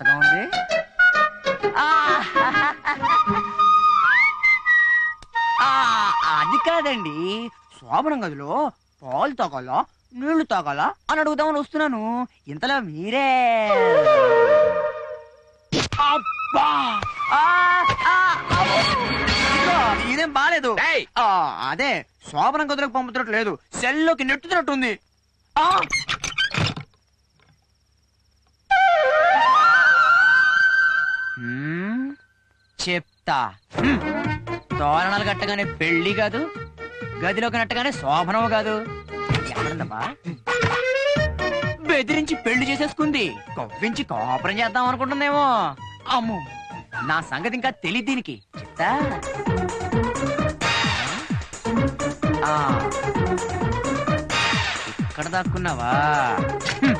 మెత్తగా ఉంది అది కాదండి. శోభనం గదిలో పాలు తాగాలా నీళ్ళు తాగాలా అని అడుగుదామని వస్తున్నాను. ఇంతలో మీరే. అబ్బా! ఏయ్! ఆ, అదే శోభనం గదిలోకి పంపుతున్నట్టు లేదు. సెల్లోకి నెట్టుతున్నట్టుంది. హ్మ్, చెప్తా. హ్మ్. తోరణాలు కట్టగానే పెళ్ళి కాదు గదిలోకి నట్టగానే శోభనం కాదు. ఎక్కడుందమ్మా బెదిరించి పెళ్ళి చేసేసుకుంది కొవ్వించి కాపురం చేద్దాం అనుకుంటుందేమో. అమ్ము నా సంగతి ఇంకా తెలియదు దీనికి. చెప్తా. ఆ. ఇక్కడ దాక్కున్నావా? హ్మ్.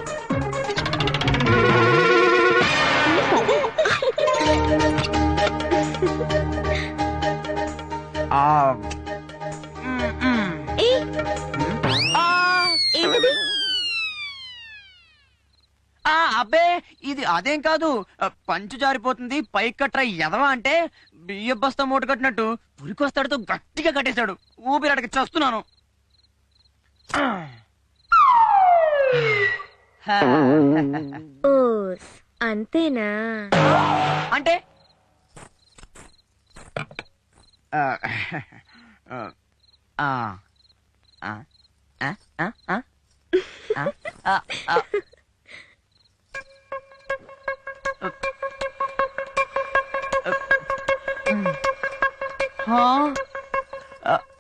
అదేం కాదు పంచు జారిపోతుంది పైకి కట్రా ఎదవా అంటే బియ్య బస్తా మూట కట్టినట్టు పురికొస్తాడుతో గట్టిగా కట్టేశాడు. ఊపిరాడకి చస్తున్నాను. ఓస్ అంతేనా? అంటే? ఆ,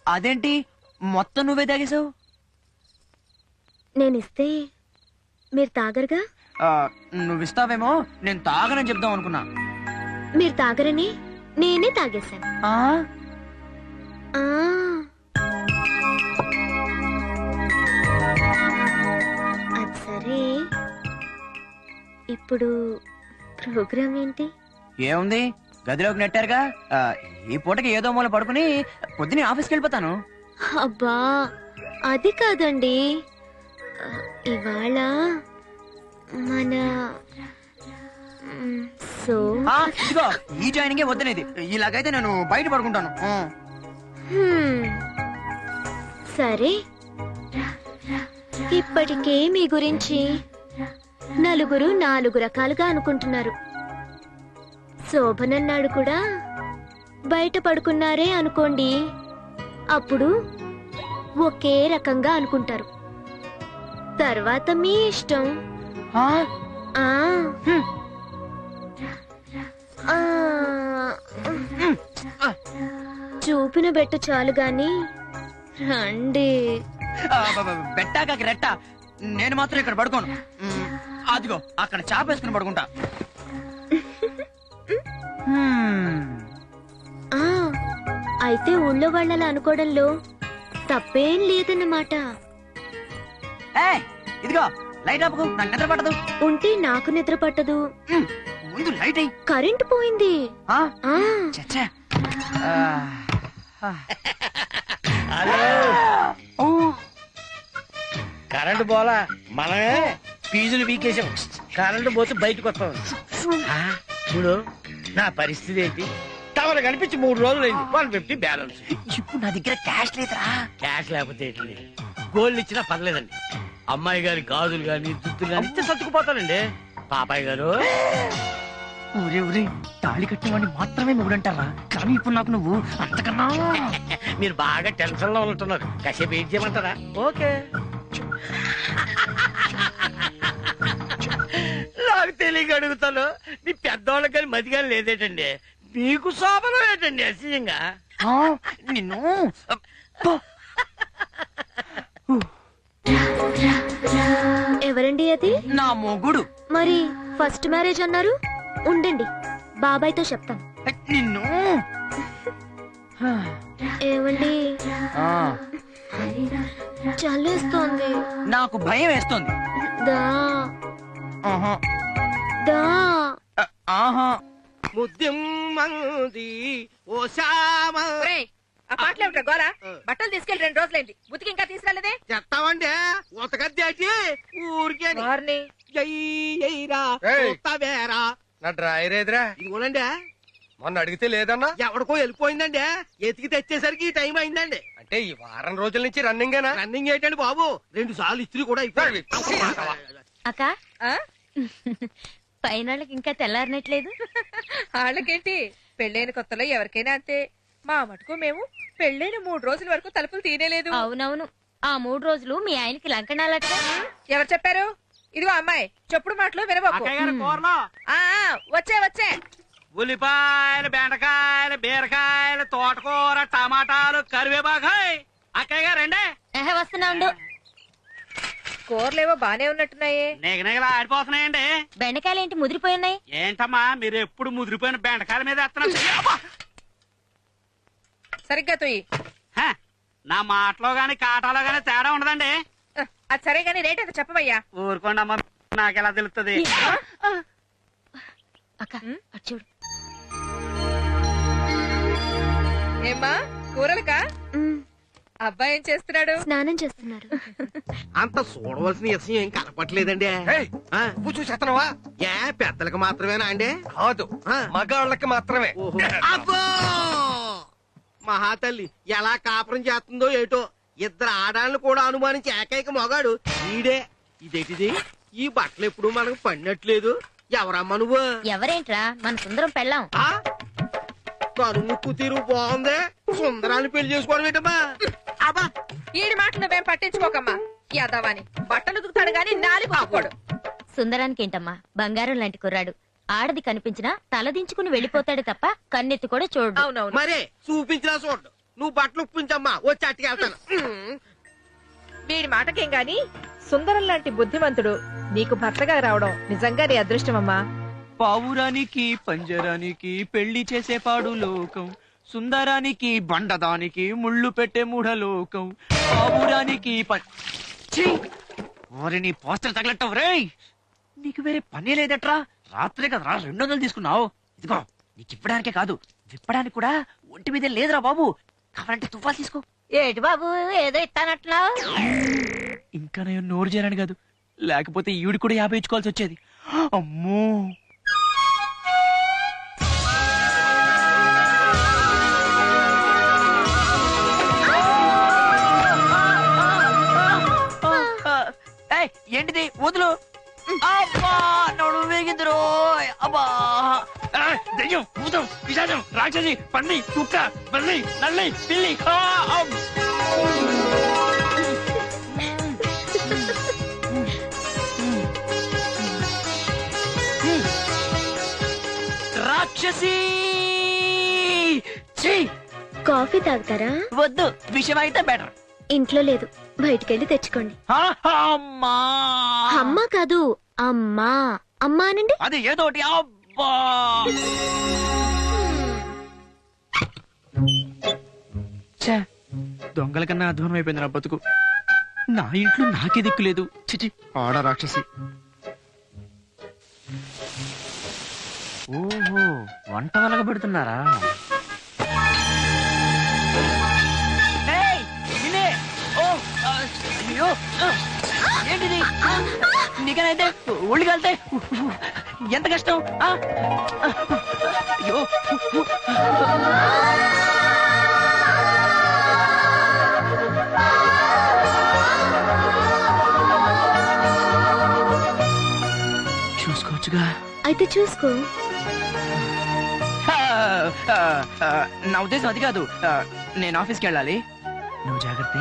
అదేంటి? మొత్తం నువ్వే తాగేశావు? నేనిస్తే మీరు తాగరుగా? నువ్విస్తావేమో నేను తాగనని చెప్దాం అనుకున్నా. మీరు తాగరని నేనే తాగేశాను. ఆ? ఆ. అది సరే. ఇప్పుడు ప్రోగ్రామ్ ఏంటి ఏముంది? గదిలోకి నెట్టారుగా? ఆ, ఈ పూటకి ఏదో మూల పడుకుని పొద్దునే ఆఫీస్కి వెళ్ళిపోతాను. అబ్బా అది కాదండి. ఆ, ఇవాళ మన మ్, సో ఆ, ఇదిగో ఈ జాయినింగే వద్దనేది. ఇలాగైతే నేను బయట పడుకుంటాను. ఆ. హ్మ్. సరే. ఇప్పటికే మీ గురించి నలుగురు నాలుగు రకాలుగా అనుకుంటున్నారు. శోభనన్నాడు కూడా బయట పడుకున్నారే అనుకోండి. అప్పుడు ఒకే రకంగా అనుకుంటారు. తర్వాత మీ ఇష్టం. ఆ? చూపిన బెట్టు చాలు గాని రండి. రెట్ట. నేను మాత్రం ఇక్కడ పడుకోను. అదిగో అక్కడ చాపేసుకుని పడుకుంటా. హ్మ్. ఆ అయితే ఊళ్ళో వాళ్ళలా అనుకోవడంలో తప్పేం లేదన్నమాట. ఏయ్, ఇదిగో లైట్ ఆపుకు నాకు నిద్ర పట్టదు. ఉంటే నాకు నిద్ర పట్టదు. మ్, ముందు లైట్ అయ్యి కరెంటు పోయింది. ఆ, ఆ. చచ్చా. ఆ, ఆ. హలో. ఓ, కరెంటు పోలా? మనమే ఫీజులు పీకేసాం కరెంటు పోతే బయటకు వస్తాం. చూడు నా పరిస్థితి ఏంటి? టవర్ కనిపించి మూడు రోజులైంది వన్ ఫిఫ్టీ బ్యాలెన్స్. ఇప్పుడు నా దగ్గర క్యాష్ లేదురా. క్యాష్ లేకపోతే ఏంటి? గోల్డ్ ఇచ్చినా పర్లేదండి. అమ్మాయి గారి గాజులు గాని దుద్దులు గాని ఇస్తే సర్దుకుపోతానండి. పాపాయ్ గారు. ఊరే ఊరే తాళి కట్టినవాడిని మాత్రమే మొగుడంటారా? కానీ ఇప్పుడు నాకు నువ్వు అంతకన్నా. మీరు బాగా టెన్షన్లో ఉంటున్నారు. కాసేపు వెయిట్ చేయమంటారా? ఓకే. నాకు తెలియక అడుగుతాను. మీ పెద్దవాళ్ళకి కానీ మతి కానీ లేదేటండి. మీకు శోభనం ఏంటండి అసహ్యంగా? ఆ, నిన్ను. ఎవరండి అది? నా మొగుడు. మరి ఫస్ట్ మ్యారేజ్ అన్నారు? ఉండండి బాబాయ్తో చెప్తాం. నిన్ను? ఏమండి? ఆ, చల్లేస్తోంది. నాకు భయం వేస్తోంది. దా. ఆహా దా ఆ, ఆహా ముద్దిమ్మంది ఓ శ్యామ. ఆ పాటలు ఏమిటా గోరా? బట్టలు తీసుకెళ్ళి రెండు రోజులైంది. బుతికి ఇంకా తీసుకురాలేదే చెత్తామండి ఉతకది దాటి ఊరికే వారిని. ఏయ్. నా డ్రాయర్ ఏదిరా ఇదిగోనండి మొన్న అడిగితే లేదన్నా? ఎవడికో వెళ్ళిపోయిందండి. ఎతికి తెచ్చేసరికి ఈ టైం అయిందండి. అంటే ఈ వారం రోజుల నుంచి రన్నింగేనా? రన్నింగ్ ఏంటండి బాబు. రెండు సార్లు ఇస్త్రీ కూడా అయిపోయింది. అక్క? ఆ? పైన ఇంకా తెల్లారినట్లేదు. వాళ్ళకేంటి పెళ్ళైన కొత్తలో ఎవరికైనా అంతే. మా మటుకు మేము పెళ్ళైన మూడు రోజుల వరకు తలుపులు తీనేలేదు అవునవును. ఆ మూడు రోజులు మీ ఆయనకి లంకణాలట. ఎవరు చెప్పారు? ఇదిగో అమ్మాయి చెప్పుడు మాటలు వినబాకు. ఆ, ఆ, వచ్చే వచ్చే. ఉల్లిపాయలు బెండకాయలు బీరకాయలు తోటకూర టమాటాలు కరివేపాకాయ్ అక్కయ్య గారు రండి. ఎహ వస్తున్నా ఉండు. కూరలేవో బానే ఉన్నట్టున్నాయే. నిగనిగలా ఆడిపోతున్నాయండి. బెండకాయలు ఏంటి ముదిరిపోయి ఉన్నాయి ఏంటమ్మా మీరు ఎప్పుడు ముదిరిపోయిన బెండకాయల మీద! సరిగ్గా తొయ్యి. హ, నా మాటలో గాని కాటాలో గాని తేడా ఉండదండి. అది సరే గానీ రేట్ ఎంత చెప్పమయ్యా ఊరుకోండి అమ్మా నాకెలా తెలుస్తుంది అక్క అటు చూడు. ఏమ్మా కూరలకా? అబ్బాయి ఏం చేస్తున్నాడు? స్నానం చేస్తున్నారు. అంత చూడవలసిన విషయం ఏం కనపట్లేదండి. నువ్వు చూసేస్తున్నావా? ఏ పెద్దలకు మాత్రమేనా అండి? కాదు. మగాళ్ళకి మాత్రమే. అబ్బో! మహాతల్లి ఎలా కాపురం చేస్తుందో ఏటో ఇద్దరు ఆడాలను కూడా అనుమానించి ఏకైక మొగాడు ఈడే. ఇదేటిది? ఈ బట్టలు ఎప్పుడు మనకు పడినట్లేదు. ఎవరమ్మా నువ్వు? ఎవరేంట్రా? మన సుందరం పెళ్ళాం. ఆ? కనుముక్కు తీరు బాగుంది. సుందరాన్ని పెళ్ళి చేసుకోవడం ఏంటమ్మా? అబ్బా ఈడి మాటలు నువ్వేం పట్టించుకోకమ్మా యాదవాని బట్టలు ఉతుకుతాడు గాని నాలి పాకోడు సుందరానికి ఏంటమ్మా బంగారం లాంటి కుర్రాడు. ఆడది కనిపించినా తలదించుకుని వెళ్ళిపోతాడు తప్ప కన్నెత్తి కూడా చూడు అవునవును. మరే చూపించినా చూడు నువ్వు బట్టలు ఉప్పించమ్మా వచ్చి అట్టుకెళ్తాను. వీడి మాటకేం గాని? సుందరం లాంటి బుద్ధిమంతుడు నీకు భర్తగా రావడం నిజంగా నీ అదృష్టమమ్మా. పావురానికి పంజరానికి పెళ్ళి చేసే పాడు లోకం. సుందరానికి బండదానికి ముళ్ళు పెట్టే మూఢలోకం పావురానికి ప- ఛీ! ఓరి నీ పోస్టర్ తగలట్టవు రేయ్ నీకు వేరే పని లేదట్రా? రాత్రే కదరా రెండు వందలు తీసుకున్నావు. ఇదిగో నీకు ఇవ్వడానికే కాదు విప్పడానికి కూడా ఒంటి మీద లేదురా బాబు. కావాలంటే తుఫా తీసుకో. ఏటి బాబు ఏదో ఇస్తానట్లా ఇంకా నేను నోరు చేరాను కాదు లేకపోతే ఈవిడ కూడా యాభై ఇచ్చుకోవాల్సి వచ్చేది. అమ్మో! దెయ్యం భూతం పిశాచం రాక్షసి పంది కుక్క బల్లి నల్లి పిల్లి. రాక్షసి! ఛీ! కాఫీ తాగుతారా? వద్దు విషయం అయితే బెటర్ ఇంట్లో లేదు బయటికెళ్ళి తెచ్చుకోండి. అమ్మా! అమ్మా కాదు అమ్మా. అమ్మా అనండి? అది ఏదోటి అబ్బా ఛే, దొంగల కన్నా అధ్వానం అయిపోయింది నా బతుకు. నా ఇంట్లో నాకే దిక్కు లేదు. చిచి ఆడ రాక్షసి. ఓహో వంట వలగ పెడుతున్నారా? ఏంటిది? నీకనైతే ఒళ్ళు కలితే ఎంత కష్టం? అయ్యో. చూసుకోవచ్చుగా. అయితే చూసుకో. నా ఉద్దేశం అది కాదు. నేను ఆఫీస్కి వెళ్ళాలి. నువ్వు జాగ్రత్త.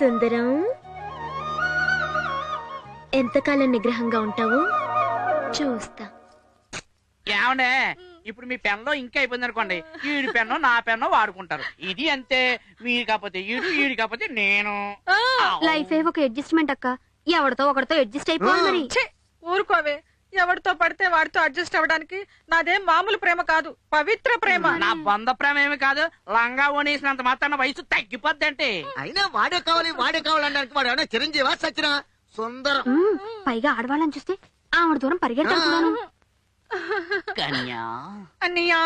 సుందరం. ఎంతకాలం నిగ్రహంగా ఉంటావు? చూస్తా. ఏమండే? ఇప్పుడు మీ పెన్లో ఇంకా అయిపోయింది అనుకోండి. ఈడి పెన్ను నా పెన్ను వాడుకుంటారు. ఇది అంతే. మీరు కాకపోతే ఈడు ఈడు కాకపోతే నేను. లైఫ్ ఏ ఒక అడ్జస్ట్మెంట్ అక్క. ఎవరితో ఒకరితో అడ్జస్ట్ అయిపోవాలి మరి. ఛీ, ఊరుకోవే. ఎవరితో పడితే వాడితో అడ్జస్ట్ అవ్వడానికి నాదేం మామూలు ప్రేమ కాదు. పవిత్ర ప్రేమ. నా బంధ ప్రేమ ఏమి కాదు. లంగా ఓనేసినంత మాత్రాన వయసు తగ్గిపోద్ది అంటే అయినా వాడే కావాలి వాడే కావాలనడానికి వాడు చిరంజీవా సచిన సుందరం. పైగా ఆడవాళ్ళని చూస్తే ఆవిడ దూరం పరిగెడతాను. కూడాను కన్యా. అన్నయ్యా!